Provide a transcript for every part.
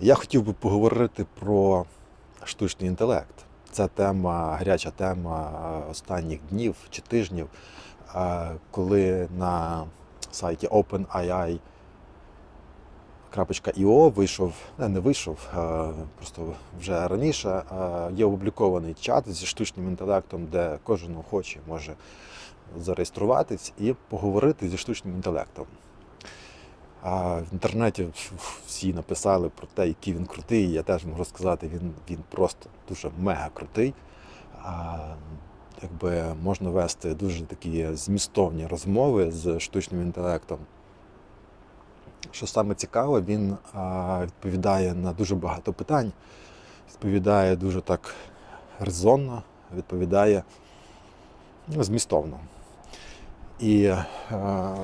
Я хотів би поговорити про штучний інтелект. Це тема, гаряча тема останніх днів чи тижнів, е, коли на сайті OpenAI.io вийшов, не, не вийшов, е, просто вже раніше е, є опублікований чат зі штучним інтелектом, де кожен охочий може зареєструватись і поговорити зі штучним інтелектом. В інтернеті всі написали про те, який він крутий. Я теж можу сказати, він, він просто дуже мега крутий. А, якби можна вести дуже такі змістовні розмови з штучним інтелектом. Що саме цікаве, він а, відповідає на дуже багато питань, відповідає дуже так резонно, відповідає ну, змістовно. І а,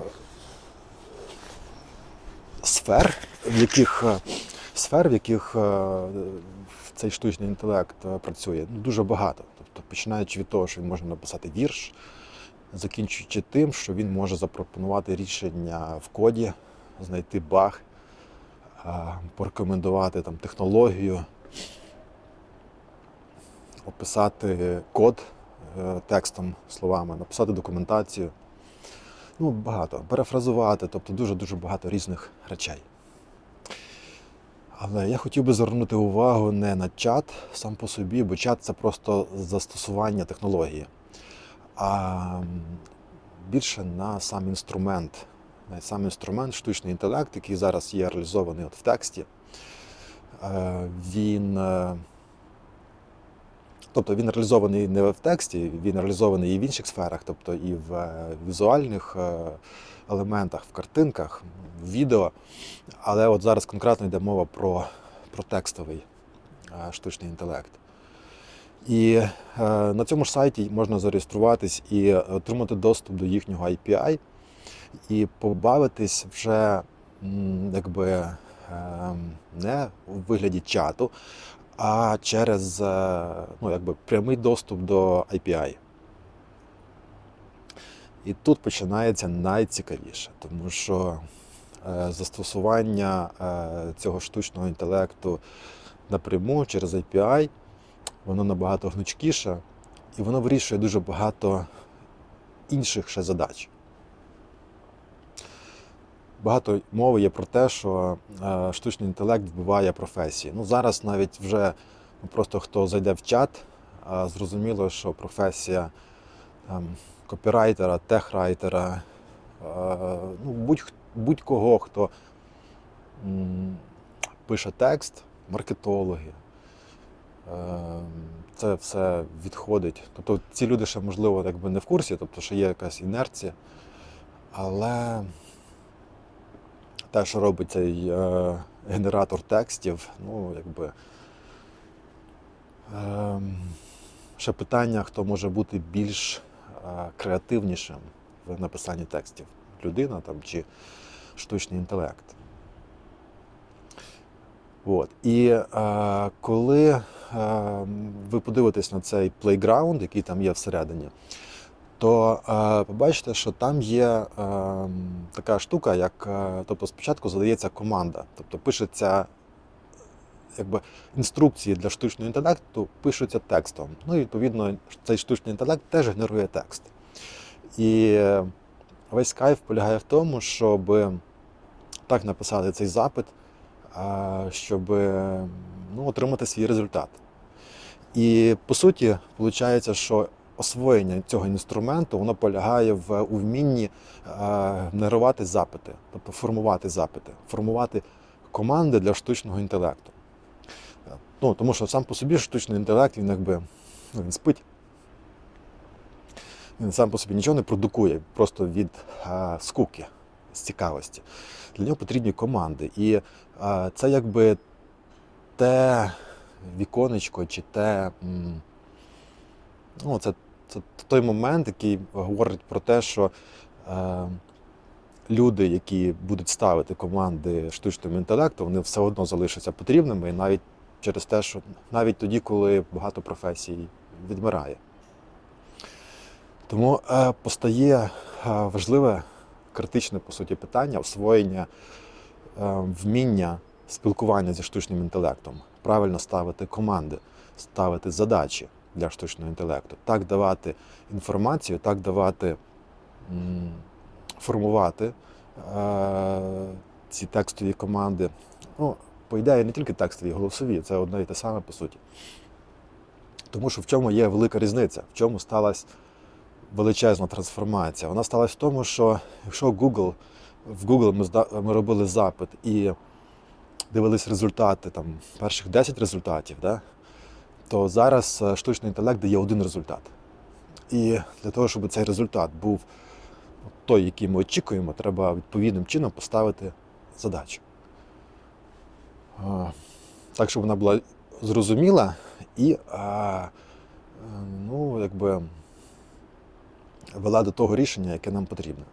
сфер, в яких е, сфер, в яких е, цей штучний інтелект е, працює, дуже багато. Тобто, починаючи від того, що він може написати вірш, закінчуючи тим, що він може запропонувати рішення в коді, знайти баг, порекомендувати там, технологію, описати код текстом, словами, написати документацію ну, багато, перефразувати, тобто дуже-дуже багато різних речей. Але я хотів би звернути увагу не на чат сам по собі, бо чат це просто застосування технології, а більше на сам інструмент, на сам інструмент, штучний інтелект, який зараз є реалізований от в тексті. Е, Він е, Тобто він реалізований не в тексті, він реалізований і в інших сферах, тобто і в е, візуальних е, елементах, в картинках, в відео. Але от зараз конкретно йде мова про, про текстовий е, штучний інтелект. І на цьому ж сайті можна зареєструватись і отримати доступ до їхнього API і побавитись вже якби не у вигляді чату, а через ну, якби, прямий доступ до API. І тут починається найцікавіше, тому що е, застосування е, цього штучного інтелекту напряму через API, воно набагато гнучкіше, і воно вирішує дуже багато інших ще задач. Багато мови є про те, що е, штучний інтелект вбиває професії. Ну зараз навіть вже ну, просто хто зайде в чат, зрозуміло, що професія там, копірайтера, техрайтера, ну, будь, будь-кого, хто пише текст, маркетологи. Е, це все відходить. Тобто ці люди ще, можливо, якби не в курсі, тобто ще є якась інерція. Але те, що робить цей е, генератор текстів, ну, якби. Е, ще питання, хто може бути більш е, креативнішим в написанні текстів. Людина там чи штучний інтелект. От. І е, коли е, ви подивитесь на цей плейграунд, який там є всередині, то е, побачите, що там є е, така штука, як е, тобто спочатку задається команда, тобто пишеться якби, інструкції для штучного інтелекту, пишуться текстом. Ну і відповідно цей штучний інтелект теж генерує текст. І весь кайф полягає в тому, щоб так написати цей запит, е, щоб ну, отримати свій результат. І по суті, виходить, що освоєння цього інструменту воно полягає в вмінні генерувати запити, тобто формувати запити, формувати команди для штучного інтелекту. Ну, Тому що сам по собі штучний інтелект, він якби ну, він спить. Він сам по собі нічого не продукує, просто від а, скуки, з цікавості. Для нього потрібні команди. І а, це якби те віконечко чи те. Ну, це це той момент, який говорить про те, що е, люди, які будуть ставити команди штучному інтелекту, вони все одно залишаться потрібними, і навіть через те, що навіть тоді, коли багато професій відмирає. Тому е, постає е, важливе критичне по суті питання освоєння е, вміння спілкування зі штучним інтелектом, правильно ставити команди, ставити задачі для штучного інтелекту, так давати інформацію, так давати формувати е, ці текстові команди. Ну, по ідеї, не тільки текстові, голосові, це одне і те саме по суті. Тому що в чому є велика різниця, в чому сталася величезна трансформація. Вона сталася в тому, що якщо Google, в Google ми, ми робили запит і дивились результати, там, перших 10 результатів, да, то зараз е, штучний інтелект дає один результат. І для того, щоб цей результат був той, який ми очікуємо, треба відповідним чином поставити задачу. Так, щоб вона була зрозуміла і е, ну, якби, вела до того рішення, яке нам потрібно.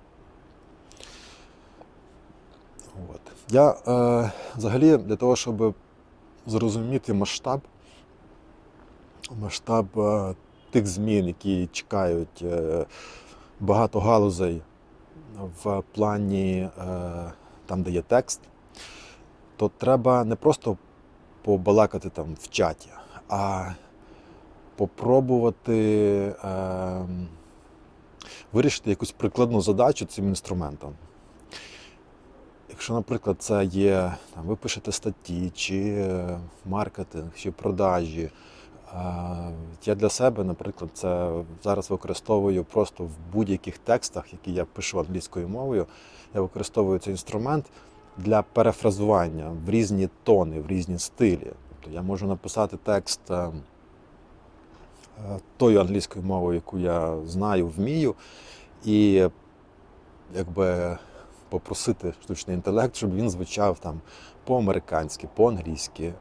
От. Я е, взагалі для того, щоб зрозуміти масштаб, масштаб е, тих змін, які чекають е, багато галузей в плані е, там, де є текст, то треба не просто побалакати там в чаті, а попробувати е, вирішити якусь прикладну задачу цим інструментом. Якщо, наприклад, це є, там, ви пишете статті, чи маркетинг, чи продажі. Я для себе, наприклад, це зараз використовую просто в будь-яких текстах, які я пишу англійською мовою. Я використовую цей інструмент для перефразування в різні тони, в різні стилі. Тобто я можу написати текст е, тою англійською мовою, яку я знаю, вмію, і якби попросити штучний інтелект, щоб він звучав там по-американськи, по-англійськи,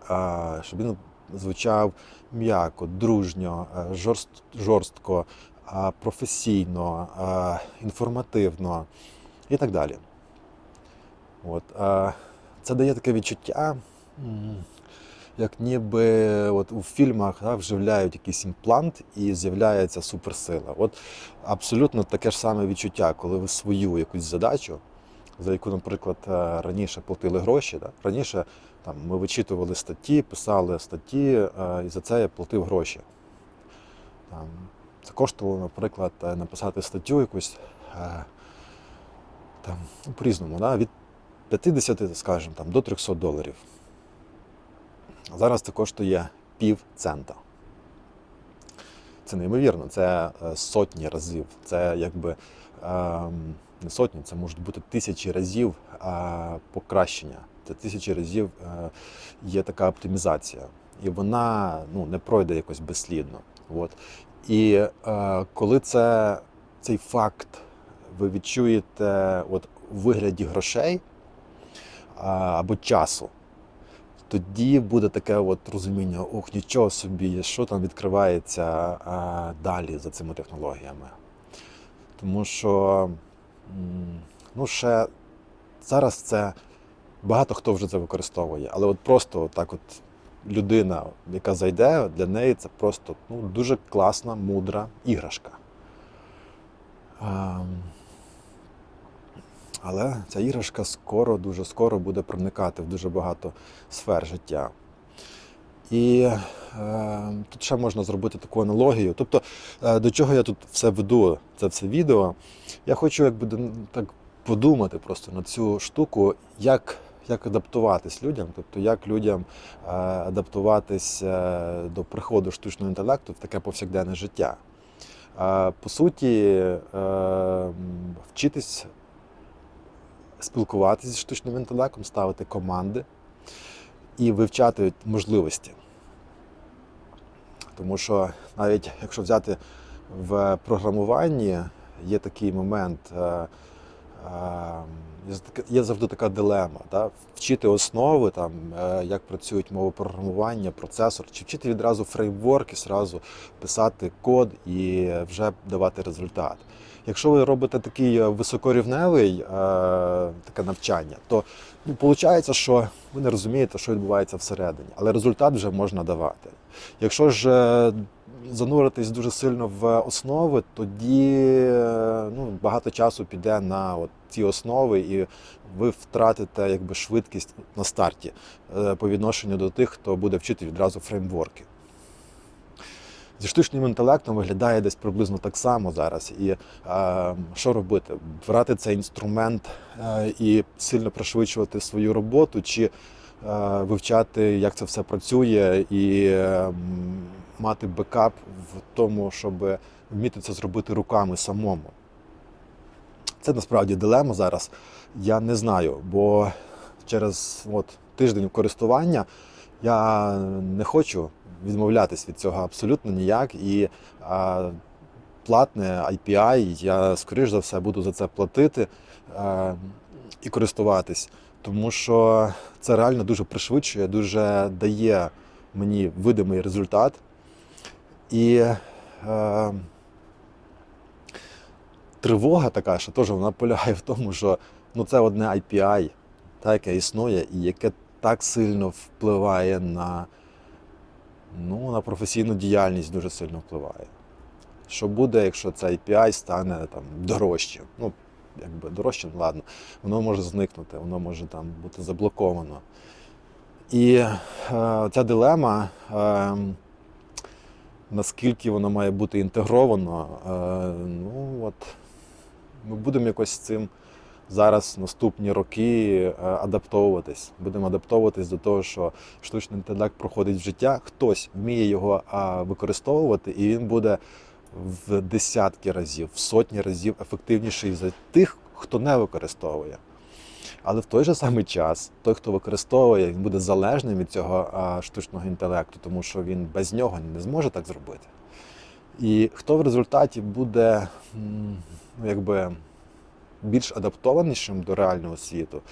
щоб він звучав м'яко, дружньо, е, жорст, жорстко, професійно, інформативно і так далі. От, це дає таке відчуття, як ніби от у фільмах да, вживляють якийсь імплант і з'являється суперсила. От абсолютно таке ж саме відчуття, коли ви свою якусь задачу, за яку, наприклад, е, раніше платили гроші. Да? Раніше там, ми вичитували статті, писали статті, е, і за це я платив гроші. Там, це коштувало, наприклад, е, написати статтю якусь е, там, ну, по-різному, да? від 50, скажімо, там, до 300 доларів. Зараз це коштує пів цента. Це неймовірно, це сотні разів. Це якби ем, не сотні, це можуть бути тисячі разів покращення. Це тисячі разів е, є така оптимізація. І вона ну, не пройде якось безслідно. От. І е, коли це, цей факт ви відчуєте от, у вигляді грошей або часу, тоді буде таке от розуміння, ох, нічого собі, що там відкривається далі за цими технологіями. Тому що ну, ще зараз це багато хто вже це використовує, але от просто так от людина, яка зайде, для неї це просто ну, дуже класна, мудра іграшка. Ем, але ця іграшка скоро, дуже скоро буде проникати в дуже багато сфер життя. І тут ще можна зробити таку аналогію. Тобто, е, до чого я тут все веду, це все відео. Я хочу якби так подумати просто на цю штуку, як, як адаптуватись людям, тобто як людям е, адаптуватись е, до приходу штучного інтелекту в таке повсякденне життя. По суті, е, вчитись спілкуватися зі штучним інтелектом, ставити команди і вивчати можливості. Тому що навіть якщо взяти в програмуванні, є такий момент, е, е, є завжди така дилема. Да? Вчити основи, там, е, як працюють мови програмування, процесор, чи вчити відразу фреймворк і зразу писати код і вже давати результат. Якщо ви робите такий е, високорівневий е, таке навчання, то ну, виходить, що ви не розумієте, що відбувається всередині, але результат вже можна давати. Якщо ж е, зануритись дуже сильно в основи, тоді ну, багато часу піде на от, ці основи, і ви втратите якби швидкість на старті по відношенню до тих, хто буде вчити відразу фреймворки. Зі штучним інтелектом виглядає десь приблизно так само зараз. І е, що робити? Брати цей інструмент е, і сильно пришвидшувати свою роботу, чи е, вивчати, як це все працює, і е, мати бекап в тому, щоб вміти це зробити руками самому. Це насправді дилема зараз. Я не знаю, бо через от, тиждень користування я не хочу відмовлятись від цього абсолютно ніяк. І а, платне IPI, я скоріш за все буду за це платити а, і користуватись, тому що це реально дуже пришвидшує, дуже дає мені видимий результат. І е, тривога така, що теж вона полягає в тому, що ну, це одне IPI, та, яке існує, і яке так сильно впливає на, ну, на професійну діяльність, дуже сильно впливає. Що буде, якщо це IPI стане там, дорожчим? Ну, якби дорожчим, ладно, воно може зникнути, воно може там бути заблоковано. І е, ця дилема, е, наскільки воно має бути інтегровано, е, ну от ми будемо якось з цим зараз наступні роки е, адаптовуватись. Будемо адаптовуватись до того, що штучний інтелект проходить в життя, хтось вміє його використовувати, і він буде в десятки разів, в сотні разів ефективніший за тих, хто не використовує. Але в той же самий час той, хто використовує, він буде залежним від цього штучного інтелекту, тому що він без нього не зможе так зробити. І хто в результаті буде ну, якби більш адаптованішим до реального світу,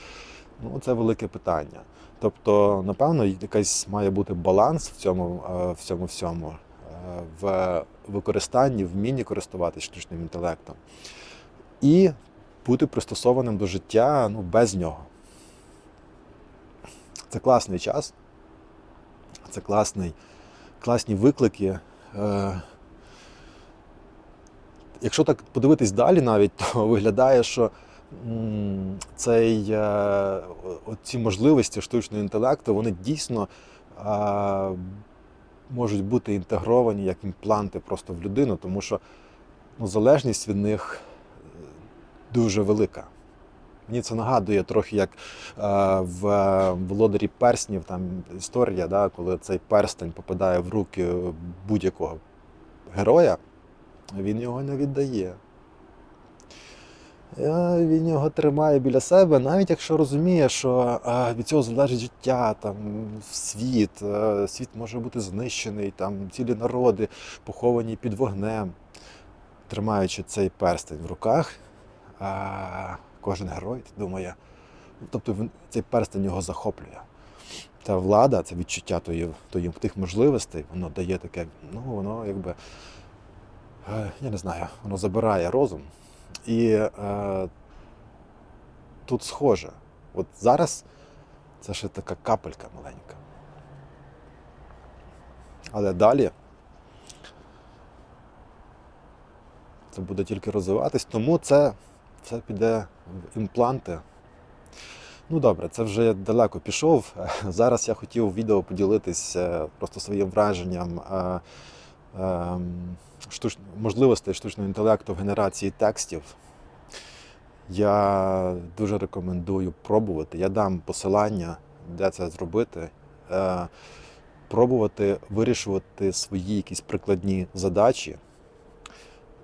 ну це велике питання. Тобто, напевно, якийсь має бути баланс в цьому, е, в цьому всьому, е, в використанні, вмінні користуватися штучним інтелектом. І бути пристосованим до життя ну, без нього. Це класний час, це класний, класні виклики. Якщо так подивитись далі, навіть то виглядає, що цей, е, ці можливості штучного інтелекту вони дійсно можуть бути інтегровані як імпланти просто в людину, тому що ну, залежність від них е, дуже велика. Мені це нагадує трохи як е, в володарі перснів, там історія, да, коли цей перстень попадає в руки будь-якого героя, він його не віддає. Е, Він його тримає біля себе, навіть якщо розуміє, що е, від цього залежить життя, там, світ, е, світ може бути знищений, там, цілі народи поховані під вогнем. Тримаючи цей перстень в руках, кожен герой думає, тобто цей перстень його захоплює. Та влада, це відчуття тої, тої, тих можливостей, воно дає таке, ну воно якби, я не знаю, воно забирає розум. І е, тут схоже. От зараз це ще така капелька маленька. Але далі це буде тільки розвиватись, тому це все піде в імпланти. Ну добре, це вже далеко пішов. Зараз я хотів відео поділитися просто своїм враженням е, е. Можливостей штучного інтелекту в генерації текстів. Я дуже рекомендую пробувати. Я дам посилання, де це зробити. Е, Пробувати вирішувати свої якісь прикладні задачі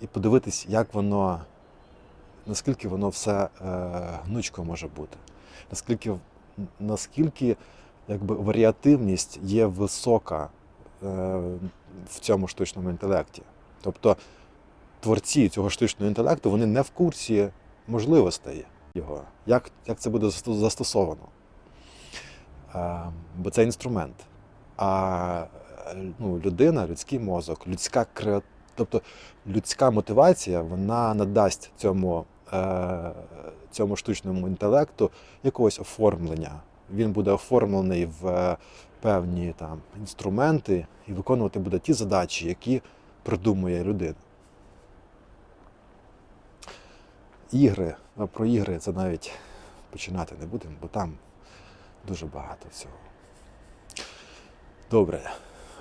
і подивитись, як воно, наскільки воно все е, гнучко може бути, наскільки, наскільки якби, варіативність є висока в цьому штучному інтелекті. Тобто творці цього штучного інтелекту вони не в курсі можливостей його, як, як це буде застосовано. Е, бо це інструмент. А е, ну, людина, людський мозок, людська креа... тобто людська мотивація, вона надасть цьому, е, цьому штучному інтелекту якогось оформлення. Він буде оформлений в е, певні там інструменти і виконувати буде ті задачі, які придумує людина. ігри, а про ігри це навіть починати не будемо, бо там дуже багато всього. Добре.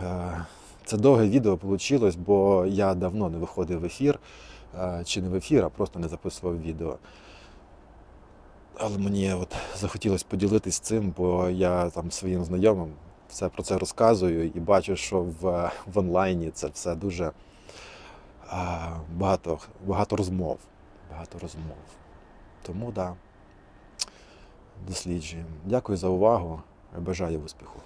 Е, Це довге відео вийшло, бо я давно не виходив в ефір, е, чи не в ефір, а просто не записував відео. Але мені от захотілося поділитись цим, бо я там своїм знайомим все про це розказую і бачу, що в, в онлайні це все дуже а, багато, багато розмов. Багато розмов. Тому так, да, досліджуємо. Дякую за увагу. Бажаю успіху.